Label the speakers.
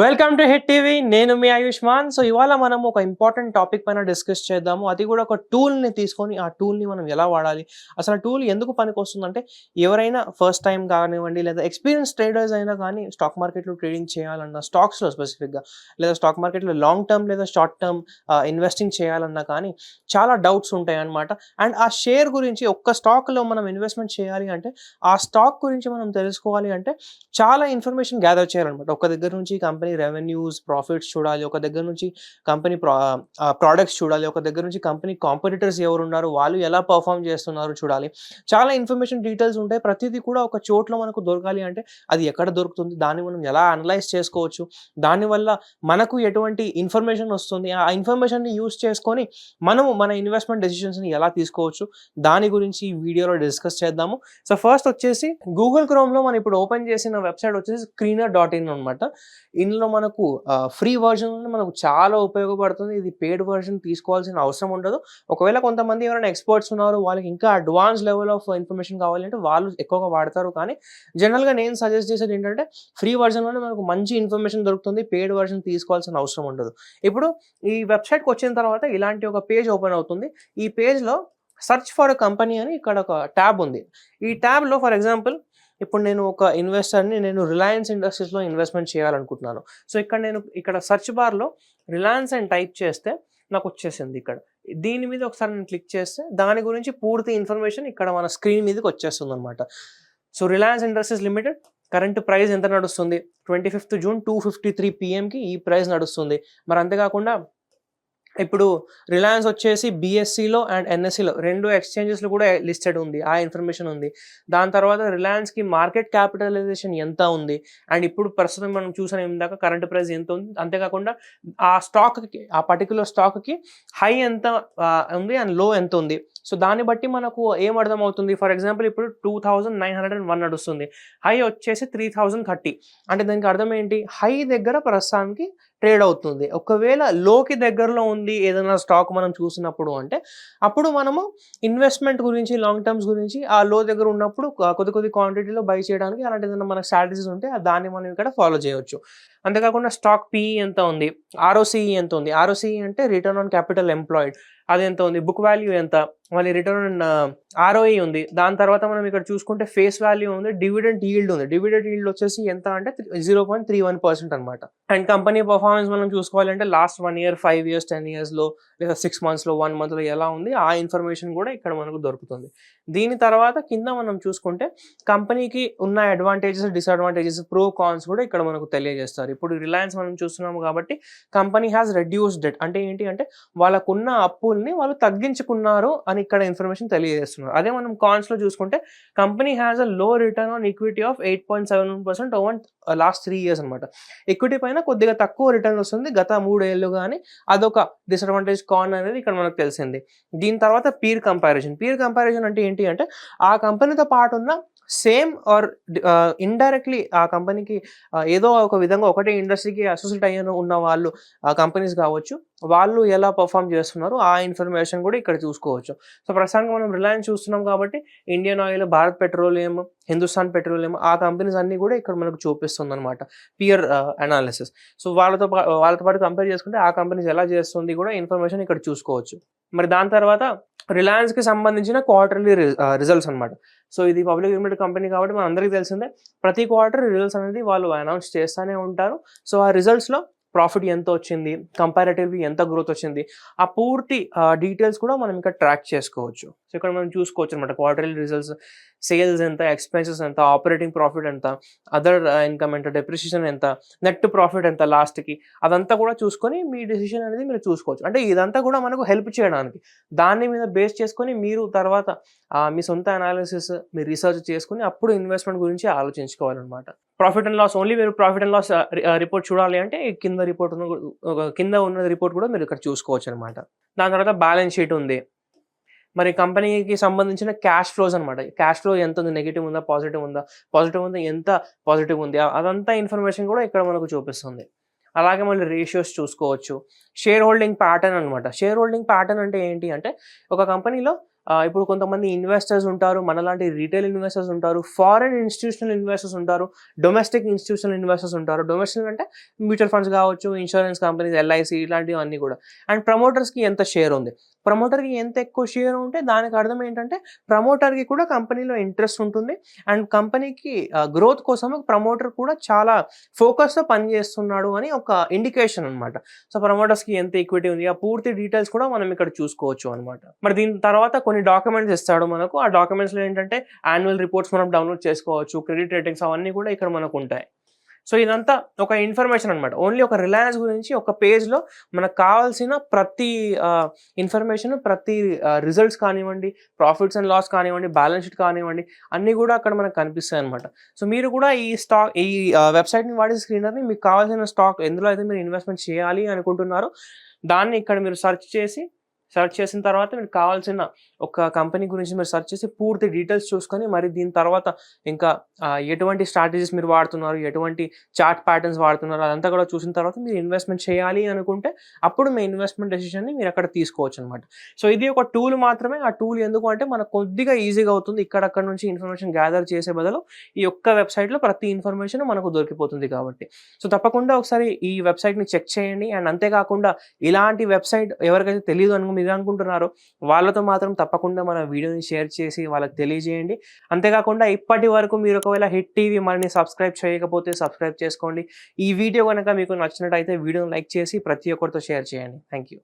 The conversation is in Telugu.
Speaker 1: వెల్కమ్ టు హిట్ టీవీ నేను మీ ఆయుష్మాన్. సో ఇవాళ మనం ఒక ఇంపార్టెంట్ టాపిక్ పైన డిస్కస్ చేద్దాము. అది కూడా ఒక టూల్ని తీసుకొని ఆ టూల్ని మనం ఎలా వాడాలి? అసలు టూల్ ఎందుకు పనికి వస్తుందంటే ఎవరైనా ఫస్ట్ టైం కానివ్వండి లేదా ఎక్స్పీరియన్స్ ట్రేడర్స్ అయినా కానీ స్టాక్ మార్కెట్లో ట్రేడింగ్ చేయాలన్నా స్టాక్స్లో స్పెసిఫిక్గా లేదా స్టాక్ మార్కెట్లో లాంగ్ టర్మ్ లేదా షార్ట్ టర్మ్ ఇన్వెస్టింగ్ చేయాలన్నా కానీ చాలా డౌట్స్ ఉంటాయి అన్నమాట అండ్ ఆ షేర్ గురించి ఒక్క స్టాక్లో మనం ఇన్వెస్ట్మెంట్ చేయాలి అంటే ఆ స్టాక్ గురించి మనం తెలుసుకోవాలి అంటే చాలా ఇన్ఫర్మేషన్ గ్యాదర్ చేయాలన్నమాట. ఒక దగ్గర నుంచి కంపెనీ రెవెన్యూస్ ప్రాఫిట్స్ చూడాలి. ఒక దగ్గర నుంచి కంపెనీ ప్రోడక్ట్స్ చూడాలి. ఒక దగ్గర నుంచి కంపెనీ కాంపిటీటర్స్ ఎవరు ఉన్నారు వాళ్ళు ఎలా పర్ఫామ్ చేస్తున్నారు చూడాలి. చాలా ఇన్ఫర్మేషన్ డీటెయిల్స్ ఉంటాయి. ప్రతిదీ కూడా ఒక చోట్ల మనకు దొరకాలి అంటే అది ఎక్కడ దొరుకుతుంది? దాన్ని మనం ఎలా అనలైజ్ చేసుకోవచ్చు? దానివల్ల మనకు ఎటువంటి ఇన్ఫర్మేషన్ వస్తుంది? ఆ ఇన్ఫర్మేషన్ని యూస్ చేసుకొని మనము మన ఇన్వెస్ట్మెంట్ డెసిషన్స్ని ఎలా తీసుకోవచ్చు? దాని గురించి ఈ వీడియోలో డిస్కస్ చేద్దాము. సో ఫస్ట్ వచ్చేసి గూగుల్ క్రోమ్లో మనం ఇప్పుడు ఓపెన్ చేసిన వెబ్సైట్ వచ్చేసి స్క్రీనర్ డాట్ ఇన్ అనమాట దీనిలో మనకు ఫ్రీ వర్జన్ మనకు చాలా ఉపయోగపడుతుంది. ఇది పెయిడ్ వర్జన్ తీసుకోవాల్సిన అవసరం ఉండదు. ఒకవేళ కొంతమంది ఎవరైనా ఎక్స్పర్ట్స్ ఉన్నారు వాళ్ళకి ఇంకా అడ్వాన్స్ లెవెల్ ఆఫ్ ఇన్ఫర్మేషన్ కావాలంటే వాళ్ళు ఎక్కువగా వాడతారు. కానీ జనరల్గా నేను సజెస్ట్ చేసేది ఏంటంటే ఫ్రీ వర్జన్లోనే మనకు మంచి ఇన్ఫర్మేషన్ దొరుకుతుంది. పెయిడ్ వర్జన్ తీసుకోవాల్సిన అవసరం ఉండదు. ఇప్పుడు ఈ వెబ్సైట్కి వచ్చిన తర్వాత ఇలాంటి ఒక పేజ్ ఓపెన్ అవుతుంది. ఈ పేజ్లో సర్చ్ ఫర్ కంపెనీ అని ఇక్కడ ఒక ట్యాబ్ ఉంది. ఈ ట్యాబ్లో ఫర్ ఎగ్జాంపుల్ ఇప్పుడు నేను ఒక ఇన్వెస్టర్ని నేను రిలయన్స్ ఇండస్ట్రీస్లో ఇన్వెస్ట్మెంట్ చేయాలనుకుంటున్నాను. సో ఇక్కడ నేను ఇక్కడ సర్చ్ బార్లో రిలయన్స్ అని టైప్ చేస్తే నాకు వచ్చేసింది ఇక్కడ. దీని మీద ఒకసారి నేను క్లిక్ చేస్తే దాని గురించి పూర్తి ఇన్ఫర్మేషన్ ఇక్కడ మన స్క్రీన్ మీదకి వచ్చేస్తుంది అనమాట so Reliance Industries Limited current price ఎంత నడుస్తుంది? Twenty fifth June two fifty three పిఎంకి ఈ ప్రైస్ నడుస్తుంది. మరి అంతేకాకుండా ఇప్పుడు రిలయన్స్ వచ్చేసి బీఎస్సీలో అండ్ ఎన్ఎస్సిలో రెండు ఎక్స్చేంజెస్లో కూడా లిస్టెడ్ ఉంది ఆ ఇన్ఫర్మేషన్ ఉంది. దాని తర్వాత రిలయన్స్కి మార్కెట్ క్యాపిటలైజేషన్ ఎంత ఉంది? అండ్ ఇప్పుడు ప్రస్తుతం మనం చూసిన ఇందాక కరెంట్ ప్రైస్ ఎంత ఉంది? అంతేకాకుండా ఆ స్టాక్కి ఆ పర్టికులర్ స్టాక్కి హై ఎంత ఉంది అండ్లో ఎంత ఉంది? సో దాన్ని బట్టి మనకు ఏం అర్థం అవుతుంది ఫర్ ఎగ్జాంపుల్ ఇప్పుడు two thousand nine hundred and one నడుస్తుంది. హై వచ్చేసి త్రీ థౌజండ్ థర్టీ అంటే దానికి అర్థం ఏంటి? హై దగ్గర ప్రస్తుతానికి ట్రేడ్ అవుతుంది. ఒకవేళ లోకి దగ్గరలో ఉంది ఏదైనా స్టాక్ మనం చూసినప్పుడు అంటే అప్పుడు మనము ఇన్వెస్ట్మెంట్ గురించి లాంగ్ టర్మ్స్ గురించి ఆ లో దగ్గర ఉన్నప్పుడు కొద్ది కొద్ది క్వాంటిటీలో బై చేయడానికి అలాంటి ఏదైనా మనకు స్ట్రాటజీస్ ఉంటే దాన్ని మనం ఇక్కడ ఫాలో చేయొచ్చు. అంతేకాకుండా స్టాక్ పిఈ ఎంత ఉంది? ఆర్ఓసిఈ ఎంత ఉంది? ఆర్ఓసిఈ అంటే రిటర్న్ ఆన్ క్యాపిటల్ ఎంప్లాయిడ్ అది ఎంత ఉంది? బుక్ వాల్యూ ఎంత? మళ్ళీ రిటర్న్ ఆన్ ఆర్ఓఈ ఉంది. దాని తర్వాత మనం ఇక్కడ చూసుకుంటే ఫేస్ వాల్యూ ఉంది డివిడెంట్ ఈల్డ్ ఉంది. డివిడెంట్ ఈల్డ్ వచ్చేసి ఎంత అంటే zero point three one percent అనమాట అండ్ కంపెనీ పర్ఫార్మెన్స్ మనం చూసుకోవాలంటే last one year five years ten ఇయర్స్లో లేదా సిక్స్ మంత్స్లో వన్ మంత్లో ఎలా ఉంది ఆ ఇన్ఫర్మేషన్ కూడా ఇక్కడ మనకు దొరుకుతుంది. దీని తర్వాత కింద మనం చూసుకుంటే కంపెనీకి ఉన్న అడ్వాంటేజెస్ డిసడ్వాంటేజెస్ ప్రో కాన్స్ కూడా ఇక్కడ మనకు తెలియజేస్తారు. ఇప్పుడు రిలయన్స్ మనం చూస్తున్నాము కాబట్టి కంపెనీ హ్యాస్ రెడ్యూస్ డెట్ అంటే ఏంటి అంటే వాళ్ళకున్న అప్పుల్ని వాళ్ళు తగ్గించుకున్నారు అని ఇక్కడ ఇన్ఫర్మేషన్ తెలియజేస్తున్నారు. అదే మనం కాన్స్లో చూసుకుంటే company has a low return on equity of eight point seven one percent over last three years అనమాట ఈక్విటీ పైన కొద్దిగా తక్కువ రిటర్న్ వస్తుంది. గత మూడేళ్ళు కానీ అదొక డిసడ్వాంటేజ్ కాన్ అనేది ఇక్కడ మనకు తెలిసింది. దీని తర్వాత పీర్ కంపారిజన్ పీర్ కంపారిజన్ అంటే ఏంటి అంటే ఆ కంపెనీతో పాటు ఉన్న సేమ్ ఆర్ ఇండైరెక్ట్లీ ఆ కంపెనీకి ఏదో ఒక విధంగా ఒకటే ఇండస్ట్రీకి అసోసియేట్ అయ్యి ఉన్న వాళ్ళు ఆ కంపెనీస్ కావచ్చు వాళ్ళు ఎలా పర్ఫామ్ చేస్తున్నారు ఆ ఇన్ఫర్మేషన్ కూడా ఇక్కడ చూసుకోవచ్చు. సో ప్రస్తుతానికి మనం రిలయన్స్ చూస్తున్నాం కాబట్టి Indian oil Bharat petroleum Hindustan petroleum ఆ కంపెనీస్ అన్ని కూడా ఇక్కడ మనకు చూపిస్తుంది అనమాట పియర్ అనాలిసిస్. సో వాళ్ళతో వాళ్ళతో పాటు కంపేర్ చేసుకుంటే ఆ కంపెనీస్ ఎలా చేస్తుంది కూడా ఇన్ఫర్మేషన్ ఇక్కడ చూసుకోవచ్చు. మరి దాని తర్వాత రిలయన్స్కి సంబంధించిన క్వార్టర్లీ రిజల్ట్స్ అన్నమాట. సో ఇది పబ్లిక్ లిమిటెడ్ కంపెనీ కాబట్టి మన అందరికీ తెలిసిందే. ప్రతి క్వార్టర్ రిజల్ట్స్ అనేది వాళ్ళు అనౌన్స్ చేస్తూనే ఉంటారు. సో ఆ రిజల్ట్స్లో ప్రాఫిట్ ఎంత వచ్చింది కంపారిటివ్లీ ఎంత గ్రోత్ వచ్చింది ఆ పూర్తి డీటెయిల్స్ కూడా మనం ఇంకా ట్రాక్ చేసుకోవచ్చు. సో ఇక్కడ మనం చూసుకోవచ్చు అనమాట క్వార్టర్లీ రిజల్ట్స్ సేల్స్ ఎంత ఎక్స్పెన్సెస్ ఎంత ఆపరేటింగ్ ప్రాఫిట్ ఎంత అదర్ ఇన్కమ్ ఎంత డెప్రిసియేషన్ ఎంత నెట్ ప్రాఫిట్ ఎంత లాస్ట్కి అదంతా కూడా చూసుకొని మీ డెసిషన్ అనేది మీరు చూసుకోవచ్చు. అంటే ఇదంతా కూడా మనకు హెల్ప్ చేయడానికి. దాని మీద బేస్ చేసుకొని మీరు తర్వాత మీ సొంత అనాలిసిస్ మీరు రీసెర్చ్ చేసుకుని అప్పుడు ఇన్వెస్ట్మెంట్ గురించి ఆలోచించుకోవాలన్నమాట. ప్రాఫిట్ అండ్ లాస్ ఓన్లీ మీరు ప్రాఫిట్ అండ్ లాస్ రిపోర్ట్ చూడాలి అంటే కింద రిపోర్ట్ ఉన్న కింద ఉన్న రిపోర్ట్ కూడా మీరు ఇక్కడ చూసుకోవచ్చు అనమాట దాని తర్వాత బ్యాలెన్స్ షీట్ ఉంది. మరి కంపెనీకి సంబంధించిన క్యాష్ ఫ్లోస్ అనమాట క్యాష్ ఫ్లో ఎంత ఉంది? నెగిటివ్ ఉందా? పాజిటివ్ ఉందా? పాజిటివ్ ఉందా? ఎంత పాజిటివ్ ఉంది? అదంతా ఇన్ఫర్మేషన్ కూడా ఇక్కడ మనకు చూపిస్తుంది. అలాగే మళ్ళీ రేషియోస్ చూసుకోవచ్చు. షేర్ హోల్డింగ్ ప్యాటర్న్ అనమాట షేర్ హోల్డింగ్ ప్యాటర్న్ అంటే ఏంటి అంటే ఒక కంపెనీలో ఇప్పుడు కొంతమంది ఇన్వెస్టర్స్ ఉంటారు. మనలాంటి రిటైల్ ఇన్వెస్టర్స్ ఉంటారు. ఫారెన్ ఇన్‌స్టిట్యూషనల్ ఇన్వెస్టర్స్ ఉంటారు. డొమెస్టిక్ ఇన్‌స్టిట్యూషనల్ ఇన్వెస్టర్స్ ఉంటారు. డొమెస్టిక్ అంటే మ్యూచువల్ ఫండ్స్ కావచ్చు, ఇన్సూరెన్స్ కంపెనీస్, ఎల్ఐసి ఇలాంటివన్నీ కూడా. అండ్ ప్రమోటర్స్‌కి ఎంత షేర్ ఉంది. ప్రమోటర్‌కి ఎంత ఎక్కువ షేర్ ఉంటే దానికి అర్థం ఏంటంటే ప్రమోటర్‌కి కూడా కంపెనీలో ఇంట్రెస్ట్ ఉంటుంది. అండ్ కంపెనీకి గ్రోత్ కోసం ప్రమోటర్ కూడా చాలా ఫోకస్‌తో పనిచేస్తున్నాడు అని ఒక ఇండికేషన్ అనమాట. సో, ప్రమోటర్స్‌కి ఎంత ఈక్విటీ ఉంది. ఆ పూర్తి డీటెయిల్స్ కూడా మనం ఇక్కడ చూసుకోవచ్చు అనమాట. మరి దీని తర్వాత కొన్ని డాక్యుమెంట్స్ ఇస్తాడు మనకు. ఆ డాక్యుమెంట్స్‌లో ఏంటంటే యాన్యువల్ రిపోర్ట్స్ మనం డౌన్‌లోడ్ చేసుకోవచ్చు. క్రెడిట్ రేటింగ్స్ అవన్నీ కూడా ఇక్కడ మనకు ఉంటాయి. సో, ఇదంతా ఒక ఇన్ఫర్మేషన్ అనమాట. ఓన్లీ ఒక రిలయన్స్ గురించి ఒక పేజ్‌లో మనకు కావాల్సిన ప్రతి ఇన్ఫర్మేషన్ ప్రతి రిజల్ట్స్ కానివ్వండి, ప్రాఫిట్స్ అండ్ లాస్ కానివ్వండి, బ్యాలెన్స్ షీట్ కానివ్వండి, అన్నీ కూడా అక్కడ మనకు కనిపిస్తాయన్నమాట. సో, మీరు కూడా ఈ స్టాక్ ఈ వెబ్‌సైట్‌ని వాడి స్క్రీనర్‌ని మీకు కావాల్సిన స్టాక్ ఎందులో అయితే మీరు ఇన్వెస్ట్‌మెంట్ చేయాలి అనుకుంటున్నారో దాన్ని ఇక్కడ మీరు సెర్చ్ చేసి సెర్చ్ చేసిన తర్వాత మీకు కావాల్సిన ఒక కంపెనీ గురించి మీరు సెర్చ్ చేసి పూర్తి డీటెయిల్స్ చూసుకొని మరి దీని తర్వాత ఇంకా ఎటువంటి స్ట్రాటజీస్ మీరు వాడుతున్నారు, ఎటువంటి చార్ట్ ప్యాటర్న్స్ వాడుతున్నారు అదంతా కూడా చూసిన తర్వాత మీరు ఇన్వెస్ట్‌మెంట్ చేయాలి అనుకుంటే అప్పుడు మీ ఇన్వెస్ట్‌మెంట్ డెసిషన్‌ని మీరు అక్కడ తీసుకోవచ్చు అనమాట సో, ఇది ఒక టూల్ మాత్రమే. ఆ టూల్ ఎందుకు అంటే మనకు కొద్దిగా ఈజీగా అవుతుంది. ఇక్కడక్కడ నుంచి ఇన్ఫర్మేషన్ గ్యాదర్ చేసే బదులు ఈ ఒక్క వెబ్‌సైట్‌లో ప్రతి ఇన్ఫర్మేషన్ మనకు దొరికిపోతుంది కాబట్టి. సో, తప్పకుండా ఒకసారి ఈ వెబ్‌సైట్‌ని చెక్ చేయండి. అండ్ అంతేకాకుండా ఇలాంటి వెబ్‌సైట్ ఎవరికైతే తెలియదు అని మీరు అనుకుంటున్నారో వాళ్ళతో మాత్రం తప్పకుండా మన వీడియోని షేర్ చేసి వాళ్ళకి తెలియజేయండి. అంతేకాకుండా ఇప్పటి వరకు మీరు ఒకవేళ హిట్ టీవీ మనని సబ్స్క్రైబ్ చేయకపోతే సబ్స్క్రైబ్ చేసుకోండి. ఈ వీడియో కనుక మీకు నచ్చినట్టయితే వీడియోని లైక్ చేసి ప్రతి ఒక్కరితో షేర్ చేయండి. Thank you.